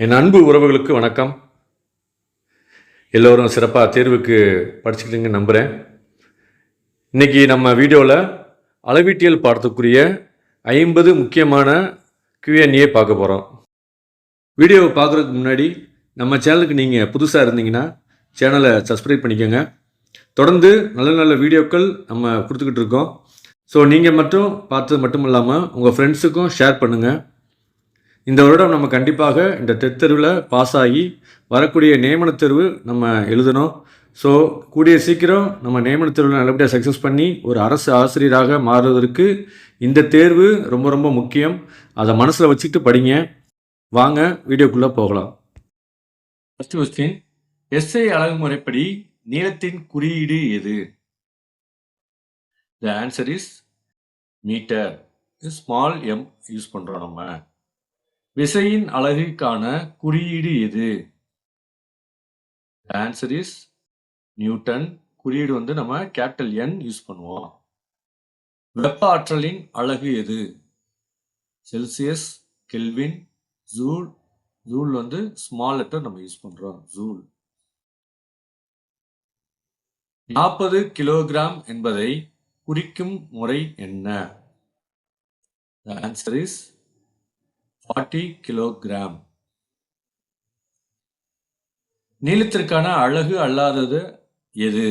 என் அன்பு உறவுகளுக்கு வணக்கம். எல்லோரும் சிறப்பாக தேர்வுக்கு படிச்சுக்கிட்டீங்கன்னு நம்புகிறேன் இன்றைக்கி நம்ம வீடியோவில் அளவீட்டியல் பாடத்துக்குரிய ஐம்பது முக்கியமான கியூஎன்ஏ பார்க்க போகிறோம் வீடியோவை பார்க்குறதுக்கு முன்னாடி நம்ம சேனலுக்கு நீங்கள் புதுசாக இருந்தீங்கன்னா சேனலை சப்ஸ்கிரைப் பண்ணிக்கோங்க. தொடர்ந்து நல்ல நல்ல வீடியோக்கள் நம்ம கொடுத்துக்கிட்டு இருக்கோம். ஸோ நீங்கள் மட்டும் பார்த்தது மட்டும் இல்லாமல் உங்கள் ஃப்ரெண்ட்ஸுக்கும் ஷேர் பண்ணுங்கள் இந்த வருடம் நம்ம கண்டிப்பாக இந்த தெத்தெருவில் பாஸ் ஆகி வரக்கூடிய நியமனத் தேர்வு நம்ம எழுதணும். ஸோ கூடிய சீக்கிரம் நம்ம நியமனத் தேர்வில் நல்லபடியாக சக்ஸஸ் பண்ணி ஒரு அரசு ஆசிரியராக மாறுவதற்கு இந்த தேர்வு ரொம்ப ரொம்ப முக்கியம். அதை மனசில் வச்சுட்டு படிங்க. வாங்க வீடியோக்குள்ளே போகலாம். ஃபஸ்ட் கொஸ்டின் எஸ்ஐ அழகு முறைப்படி நீளத்தின் குறியீடு எது? The answer is metre small M use பண்ணுறோம் நம்ம. விசையின் அலகுக்கான குறியீடு எது? ஆன்சர் இஸ் நியூட்டன் குறியீடு வந்து நம்ம கேபிட்டல் என் யூஸ் பண்ணுவோம். வெப்ப ஆற்றலின் அழகு எது? செல்சியஸ் கெல்வின் ஜூல் ஜூல் வந்து ஸ்மால் லெட்டர் நம்ம யூஸ் பண்றோம். ஜூல் நாற்பது கிலோகிராம் என்பதை குறிக்கும் முறை என்ன? Answer is 40 kilogram. நீளத்திற்கான அழகு அல்லாதது எது?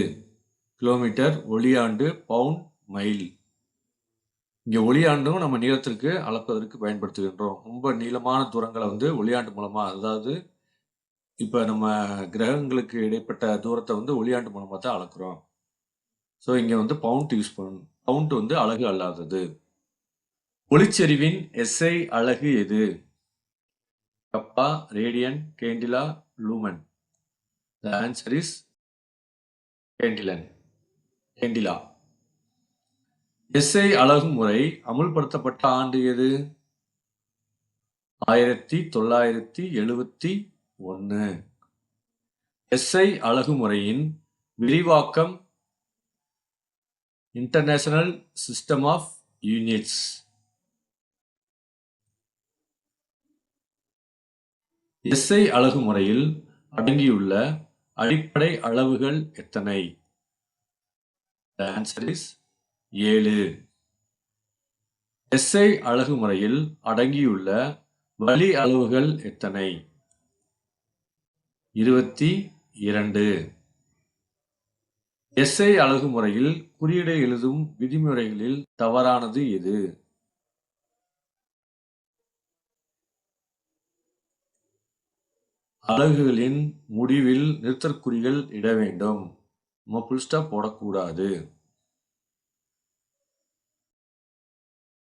கிலோமீட்டர் ஒளியாண்டு பவுண்ட் மைல். இங்கே ஒளியாண்டும் நம்ம நீளத்திற்கு அளப்பதற்கு பயன்படுத்துகின்றோம். ரொம்ப நீளமான தூரங்களை வந்து ஒளியாண்டு மூலமாக அதாவது இப்போ நம்ம கிரகங்களுக்கு இடைப்பட்ட தூரத்தை வந்து ஒளியாண்டு மூலமாக தான் அளக்குறோம். ஸோ இங்கே வந்து பவுண்ட் யூஸ் பண்ணணும். பவுண்ட் வந்து அழகு அல்லாதது. ஒளிச்செறிவின் எஸ்ஐ அலகு எது? கப்பா radian candela lumen. The answer is candela. Candela. SI அழகு முறை அமுல்படுத்தப்பட்ட ஆண்டு எது? ஆயிரத்தி தொள்ளாயிரத்தி எழுபத்தி ஒன்று எஸ்ஐ அழகுமுறையின் விரிவாக்கம் International System of Units SI அழகு முறையில் அடங்கியுள்ள அடிப்படை அளவுகள் எத்தனை? ஆன்சர் இஸ் ஏழு. எஸ்ஐ அழகு முறையில் அடங்கியுள்ள வழி அளவுகள் எத்தனை? இருபத்தி இரண்டு. எஸ்ஐ அழகு முறையில் குறியீடு எழுதும் விதிமுறைகளில் தவறானது எது? அலகுகளின் முடிவில் நிறுத்தற்குறிகள் இட வேண்டும். நம்ம புல் ஸ்டாப் போடக்கூடாது.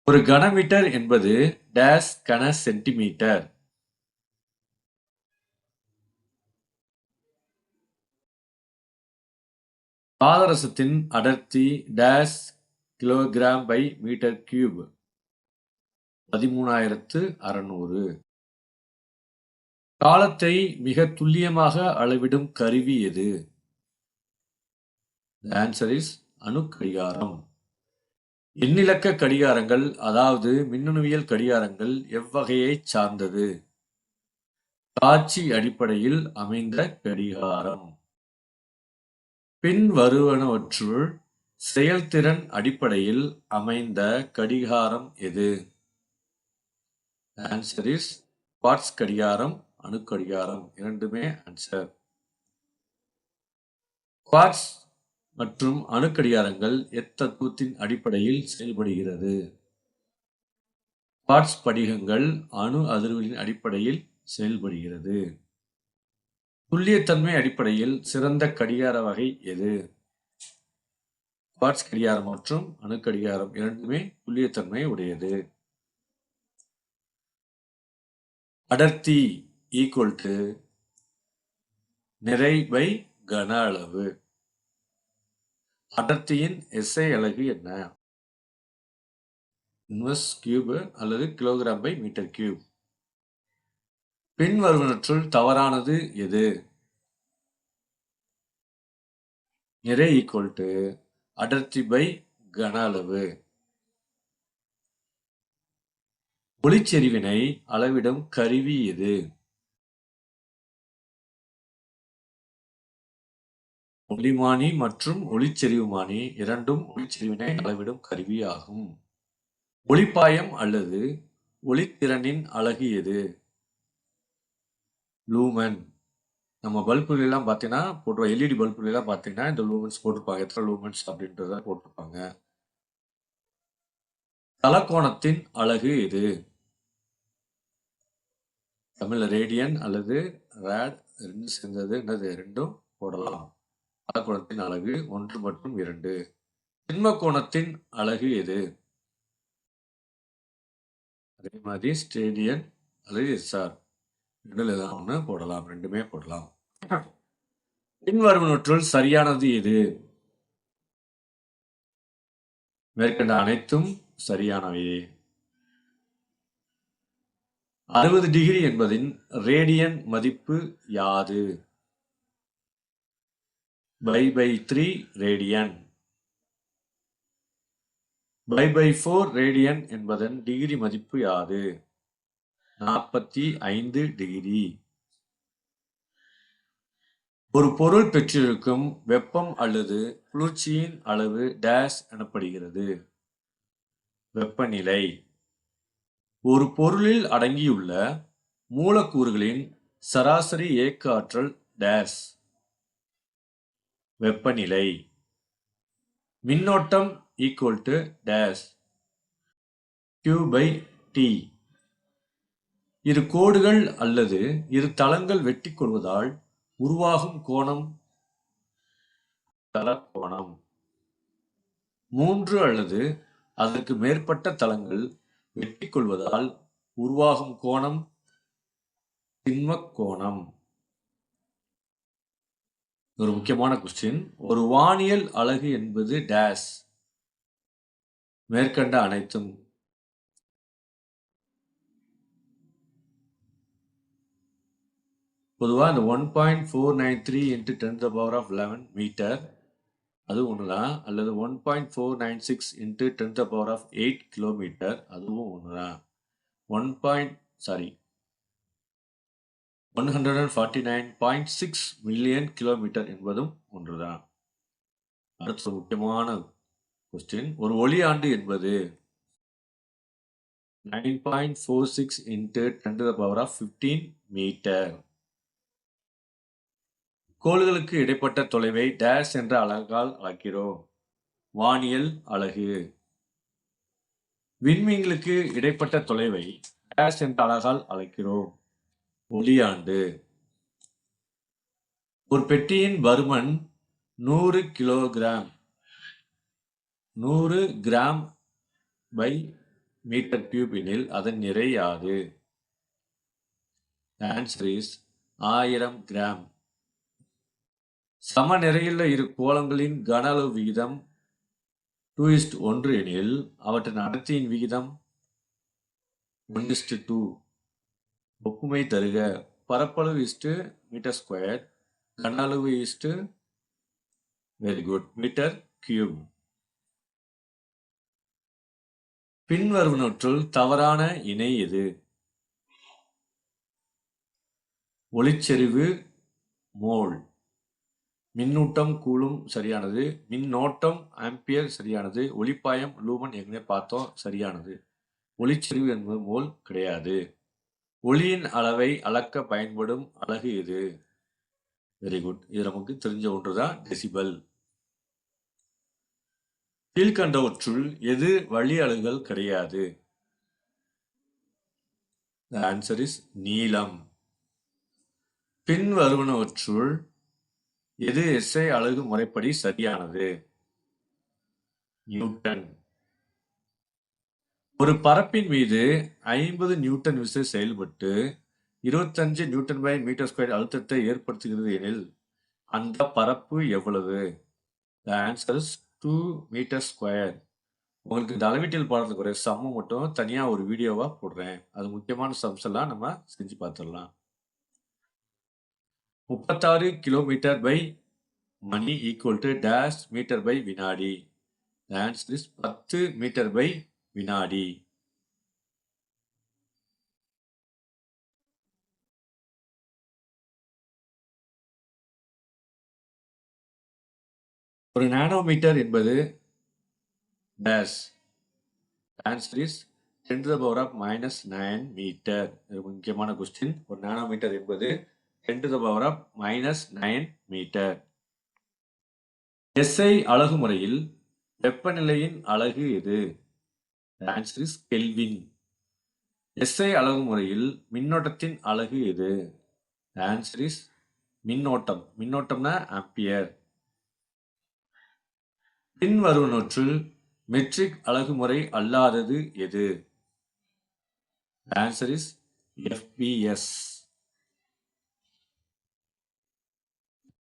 ஒரு கனமீட்டர் என்பது டேஸ் கன சென்டிமீட்டர் பாதரசத்தின் அடர்த்தி dash kilogram by metre cube பதிமூணாயிரத்து அறநூறு. காலத்தை மிக துல்லியமாக அளவிடும் கருவி எது? ஆன்சர் இஸ் அணுக்கடிகாரம் எண்ணிலக்க கடிகாரங்கள் அதாவது மின்னணுவியல் கடிகாரங்கள் எவ்வகையை சார்ந்தது? காட்சி அடிப்படையில் அமைந்த கடிகாரம். பின்வருவனவற்றுள் செயல்திறன் அடிப்படையில் அமைந்த கடிகாரம் எது? ஆன்சர் இஸ் குவாட்ஸ் கடிகாரம் அணுக்கடிகாரம் இரண்டுமே ஆன்சர் குவாட்ஸ் மற்றும் அணுக்கடிகாரங்கள் எத்தத்துவத்தின் அடிப்படையில் செயல்படுகிறது. குவாட்ஸ் படிகங்கள் அணு அதிர்வுகளின் அடிப்படையில் செயல்படுகிறது. துல்லியத்தன்மை அடிப்படையில் சிறந்த கடிகார வகை எது? குவாட்ஸ் கடிகாரம் மற்றும் அணுக்கடிகாரம் இரண்டுமே துல்லியத்தன்மை உடையது. அடர்த்தி ஈக்குவல் டு நிறை பை கன அளவு. அடர்த்தியின் எஸ்ஐ அலகு என்ன? இன்வெஸ் கியூப் அல்லது கிலோகிராம் பை மீட்டர் கியூப். பின்வருவனற்றுள் தவறானது எது? நிறை ஈக்குவல் டு அடர்த்தி பை கன அளவு. ஒளிச்செறிவினை அளவிடும் கருவி எது? ஒளிமானி மற்றும் ஒளிச்செறிவுமானி இரண்டும் ஒளிச்செறிவினை அளவிடும் கருவியாகும். ஒளிப்பாயம் அல்லது ஒளித்திறனின் அழகு எது? லூமன். நம்ம பல்புலாம் பார்த்தீங்கன்னா போட்டு எல்இடி பல்புலாம் பார்த்தீங்கன்னா இந்த லூமன்ஸ் போட்டிருப்பாங்க. எத்தனை லூமன்ஸ் அப்படின்றத போட்டிருப்பாங்க. தலக்கோணத்தின் அழகு எது? தமிழ் ரேடியன் அல்லது ரேட் ரெண்டு சேர்ந்தது. என்னது? ரெண்டும் போடலாம். தலக்கோணத்தின் அழகு ஒன்று மற்றும் இரண்டு. திண்ம கோணத்தின் அழகு எது? அதே மாதிரி ஸ்டேடியன் அல்லது எஸ்ஆர். ரெண்டுல ஏதாவது ஒன்று போடலாம் ரெண்டுமே போடலாம். பின்வருவனற்றுள் சரியானது எது? மேற்கண்ட அனைத்தும் சரியானவையே அறுபது டிகிரி என்பதின் ரேடியன் மதிப்பு யாது? Pi by three radian pi by four radian என்பதன் டிகிரி மதிப்பு யாது? நாற்பத்தி ஐந்து டிகிரி ஒரு பொருள் பெற்றிருக்கும் வெப்பம் அல்லது குளிர்ச்சியின் அளவு டேஷ் எனப்படுகிறது. வெப்பநிலை. ஒரு பொருளில் அடங்கியுள்ள மூலக்கூறுகளின் சராசரி இயக்க ஆற்றல் டேஷ் வெப்பநிலை. மின்னோட்டம் equal to dash Q by T இரு கோடுகள் அல்லது இரு தளங்கள் வெட்டி கொள்வதால் உருவாகும் கோணம் தளக்கோணம். மூன்று அல்லது அதற்கு மேற்பட்ட தளங்கள் வெட்டி கொள்வதால் உருவாகும் கோணம் திண்மக் கோணம். ஒரு முக்கியமான கொஸ்டின் ஒரு வானியல் அலகு என்பது டேஸ் மேற்கண்ட அனைத்தும். பொதுவாக இந்த one point four nine three into ten the power of eleven metre அது ஒன்று தான் அல்லது one point four nine six into ten the power of eight kilometre அதுவும் ஒன்று தான் one point sorry one hundred and forty nine point six million kilometre என்பதும் ஒன்று தான் அடுத்த முக்கியமான கொஸ்டின் ஒரு ஒளியாண்டு என்பது nine point four six into ten to the power of fifteen metre கோள்களுக்கு இடைப்பட்ட தொலைவை டேஷ் என்ற அழகால் அளக்கிறோம். வானியல் அலகு விண்மீன்களுக்கு இடைப்பட்ட தொலைவை டேஷ் என்ற அழகால் அழைக்கிறோம் ஒளியாண்டு. ஒரு பெட்டியின் பருமன் நூறு கிலோகிராம். நூறு கிராம் பை மீட்டர் கியூபினில் அதன் நிறை யாது? ஆன்சர் இஸ் ஆயிரம் கிராம். சம நிறையில் இரு கோலங்களின் கன அளவு விகிதம் டூ இஸ்ட் ஒன்று எனில் அவற்றின் அடர்த்தியின் விகிதம் ஒன் இஸ்ட் டூ ஒப்புமை தருக. பரப்பளவு இஸ்டு மீட்டர் ஸ்கொயர் கன அளவு is to very good metre cube பின்வருவனற்றுள் தவறான இணை எது? ஒளிச்செறிவு மோல் மின்னூட்டம் கூலும் சரியானது மின்னோட்டம் ஆம்பியர் சரியானது ஒளிப்பாயம் லூமன் ஏற்கனவே பார்த்தோம் சரியானது. ஒளிச்செறிவு என்பது மோல் கிடையாது. ஒளியின் அளவை அளக்க பயன்படும் அலகு இது வெரி குட் இது நமக்கு தெரிஞ்ச ஒன்றுதான் டெசிபல் கீழ்கண்டவற்றுள் எது வழி அலகுகள் கிடையாது? ஆன்சர் இஸ் நீளம். பின்வருவனவற்றுள் எது எஸ்ஐ அலகு முறைப்படி சரியானது? நியூட்டன் ஒரு பரப்பின் மீது ஐம்பது நியூட்டன் விசை செயல்பட்டு இருபத்தஞ்சு நியூட்டன் பை மீட்டர் ஸ்கொயர் அழுத்தத்தை ஏற்படுத்துகிறது எனில் அந்த பரப்பு எவ்வளவு? The answer's two metre square உங்களுக்கு இந்த அளவீட்டியல் பாடத்துக்கு ஒரு மட்டும் தனியாக ஒரு வீடியோவாக போடுறேன். அது முக்கியமான சம்ஸ் எல்லாம் நம்ம செஞ்சு பார்த்துடலாம் முப்பத்தாறு kilometre by money equal to dash metre by வினாடி. ஆன்சர் இஸ் பத்து மீட்டர் பை வினாடி. ஒரு நானோமீட்டர் என்பது dash answer is ten to the power of minus nine metre இது முக்கியமான கொஸ்டின் ஒரு நானோமீட்டர் என்பது ten to the power of minus nine metre SI அழகு முறையில் வெப்பநிலையின் அலகு எது? ஆன்சர் இஸ் கெல்வின் எஸ்ஐ அலகு முறையில் மின்னோட்டத்தின் அலகு எது? ஆன்சர் இஸ் மின்னோட்டம். மின்னோட்டம்னா ஆம்பியர் பின்வருவனற்றுள் மெட்ரிக் அழகுமுறை அல்லாதது எது? Answer is FPS